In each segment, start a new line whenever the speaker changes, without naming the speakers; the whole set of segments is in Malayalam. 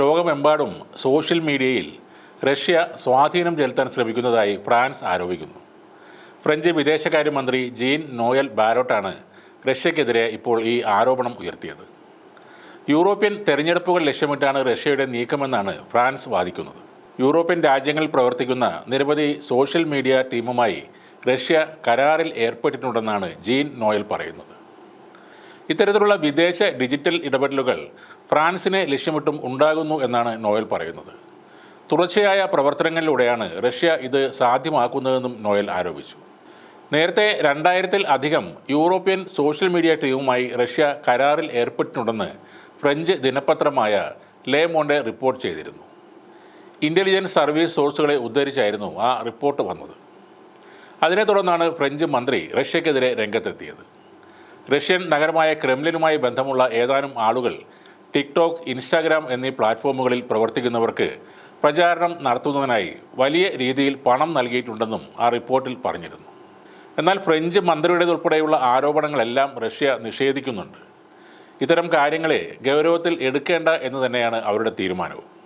ലോകമെമ്പാടും സോഷ്യൽ മീഡിയയിൽ റഷ്യ സ്വാധീനം ചെലുത്താൻ ശ്രമിക്കുന്നതായി ഫ്രാൻസ് ആരോപിക്കുന്നു. ഫ്രഞ്ച് വിദേശകാര്യമന്ത്രി ജീൻ നോയൽ ബാരോട്ടാണ് റഷ്യക്കെതിരെ ഇപ്പോൾ ഈ ആരോപണം ഉയർത്തിയത്. യൂറോപ്യൻ തെരഞ്ഞെടുപ്പുകൾ ലക്ഷ്യമിട്ടാണ് റഷ്യയുടെ നീക്കമെന്നാണ് ഫ്രാൻസ് വാദിക്കുന്നത്. യൂറോപ്യൻ രാജ്യങ്ങളിൽ പ്രവർത്തിക്കുന്ന നിരവധി സോഷ്യൽ മീഡിയ ടീമുമായി റഷ്യ കരാറിൽ ഏർപ്പെട്ടിട്ടുണ്ടെന്നാണ് ജീൻ നോയൽ പറയുന്നത്. ഇത്തരത്തിലുള്ള വിദേശ ഡിജിറ്റൽ ഇടപെടലുകൾ ഫ്രാൻസിനെ ലക്ഷ്യമിട്ടും ഉണ്ടാകുന്നു എന്നാണ് നോയൽ പറയുന്നത്. തുടർച്ചയായ പ്രവർത്തനങ്ങളിലൂടെയാണ് റഷ്യ ഇത് സാധ്യമാക്കുന്നതെന്നും നോയൽ ആരോപിച്ചു. നേരത്തെ രണ്ടായിരത്തിൽ അധികം യൂറോപ്യൻ സോഷ്യൽ മീഡിയ ടീമുമായി റഷ്യ കരാറിൽ ഏർപ്പെട്ടിട്ടുണ്ടെന്ന് ഫ്രഞ്ച് ദിനപത്രമായ ലേ മോണ്ടെ റിപ്പോർട്ട് ചെയ്തിരുന്നു. ഇന്റലിജൻസ് സർവീസ് സോഴ്സുകളെ ഉദ്ധരിച്ചായിരുന്നു ആ റിപ്പോർട്ട് വന്നത്. അതിനെ തുടർന്നാണ് ഫ്രഞ്ച് മന്ത്രി റഷ്യക്കെതിരെ രംഗത്തെത്തിയത്. റഷ്യൻ നഗരമായ ക്രെംലിനുമായി ബന്ധമുള്ള ഏതാനും ആളുകൾ ടിക്ടോക്ക് ഇൻസ്റ്റാഗ്രാം എന്നീ പ്ലാറ്റ്ഫോമുകളിൽ പ്രവർത്തിക്കുന്നവർക്ക് പ്രചാരണം നടത്തുന്നതിനായി വലിയ രീതിയിൽ പണം നൽകിയിട്ടുണ്ടെന്നും ആ റിപ്പോർട്ടിൽ പറഞ്ഞിരുന്നു. എന്നാൽ ഫ്രഞ്ച് മന്ത്രിയുടേതുൾപ്പെടെയുള്ള ആരോപണങ്ങളെല്ലാം റഷ്യ നിഷേധിക്കുന്നുണ്ട്. ഇത്തരം കാര്യങ്ങളെ ഗൗരവത്തിൽ എടുക്കേണ്ട എന്ന് തന്നെയാണ് അവരുടെ തീരുമാനവും.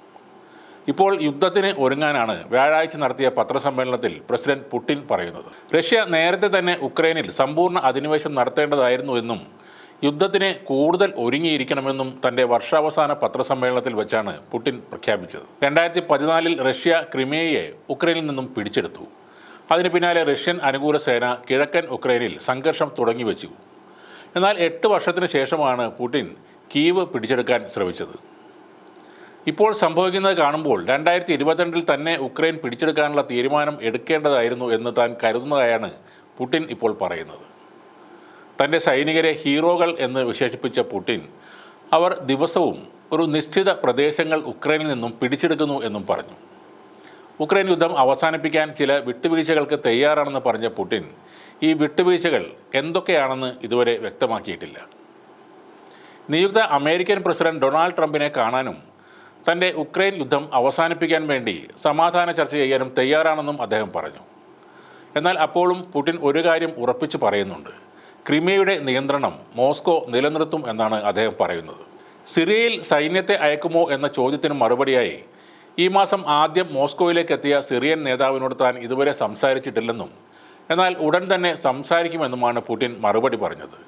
ഇപ്പോൾ യുദ്ധത്തിന് ഒരുങ്ങാനാണ് വ്യാഴാഴ്ച നടത്തിയ പത്രസമ്മേളനത്തിൽ പ്രസിഡന്റ് പുടിൻ പറയുന്നത്. റഷ്യ നേരത്തെ തന്നെ ഉക്രൈനിൽ സമ്പൂർണ അധിനിവേശം നടത്തേണ്ടതായിരുന്നു എന്നും യുദ്ധത്തിന് കൂടുതൽ ഒരുങ്ങിയിരിക്കണമെന്നും തന്റെ വർഷാവസാന പത്രസമ്മേളനത്തിൽ വെച്ചാണ് പുടിൻ പ്രഖ്യാപിച്ചത്. രണ്ടായിരത്തി പതിനാലിൽ റഷ്യ ക്രിമിയയെ ഉക്രൈനിൽ നിന്നും പിടിച്ചെടുത്തു. അതിന് പിന്നാലെ റഷ്യൻ അനുകൂല സേന കിഴക്കൻ ഉക്രൈനിൽ സംഘർഷം തുടങ്ങിവെച്ചു. എന്നാൽ എട്ട് വർഷത്തിന് ശേഷമാണ് പുടിൻ കീവ് പിടിച്ചെടുക്കാൻ ശ്രമിച്ചത്. ഇപ്പോൾ സംഭവിക്കുന്നത് കാണുമ്പോൾ രണ്ടായിരത്തി ഇരുപത്തിരണ്ടിൽ തന്നെ ഉക്രൈൻ പിടിച്ചെടുക്കാനുള്ള തീരുമാനം എടുക്കേണ്ടതായിരുന്നു എന്ന് താൻ കരുതുന്നതായാണ് പുടിൻ ഇപ്പോൾ പറയുന്നത്. തന്റെ സൈനികരെ ഹീറോകൾ എന്ന് വിശേഷിപ്പിച്ച പുടിൻ അവർ ദിവസവും ഒരു നിശ്ചിത പ്രദേശങ്ങൾ ഉക്രൈനിൽ നിന്നും പിടിച്ചെടുക്കുന്നു എന്നും പറഞ്ഞു. ഉക്രൈൻ യുദ്ധം അവസാനിപ്പിക്കാൻ ചില വിട്ടുവീഴ്ചകൾക്ക് തയ്യാറാണെന്ന് പറഞ്ഞ പുടിൻ ഈ വിട്ടുവീഴ്ചകൾ എന്തൊക്കെയാണെന്ന് ഇതുവരെ വ്യക്തമാക്കിയിട്ടില്ല. നിയുക്ത അമേരിക്കൻ പ്രസിഡന്റ് ഡൊണാൾഡ് ട്രംപിനെ കാണാനും തന്റെ ഉക്രൈൻ യുദ്ധം അവസാനിപ്പിക്കാൻ വേണ്ടി സമാധാന ചർച്ച ചെയ്യാനും തയ്യാറാണെന്നും അദ്ദേഹം പറഞ്ഞു. എന്നാൽ അപ്പോഴും പുടിൻ ഒരു കാര്യം ഉറപ്പിച്ച് പറയുന്നുണ്ട്. ക്രിമിയയുടെ നിയന്ത്രണം മോസ്കോ നിലനിർത്തും എന്നാണ് അദ്ദേഹം പറയുന്നത്. സിറിയയിൽ സൈന്യത്തെ അയക്കുമോ എന്ന ചോദ്യത്തിന് മറുപടിയായി ഈ മാസം ആദ്യം മോസ്കോയിലേക്ക് എത്തിയ സിറിയൻ നേതാവിനോട് താൻ ഇതുവരെ സംസാരിച്ചിട്ടില്ലെന്നും എന്നാൽ ഉടൻ തന്നെ സംസാരിക്കുമെന്നുമാണ് പുടിൻ മറുപടി പറഞ്ഞത്.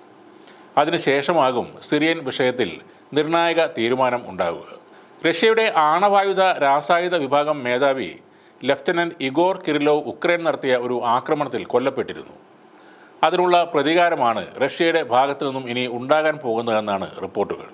അതിനുശേഷമാകും സിറിയൻ വിഷയത്തിൽ നിർണായക തീരുമാനം ഉണ്ടാവുക. റഷ്യയുടെ ആണവായുധ രാസായുധ വിഭാഗം മേധാവി ലഫ്റ്റനന്റ് ഇഗോർ കിരിലോവ് ഉക്രൈൻ നടത്തിയ ഒരു ആക്രമണത്തിൽ കൊല്ലപ്പെട്ടിരുന്നു. അതിനുള്ള പ്രതികാരമാണ് റഷ്യയുടെ ഭാഗത്തു നിന്നും ഇനി ഉണ്ടാകാൻ പോകുന്നതെന്നാണ് റിപ്പോർട്ടുകൾ.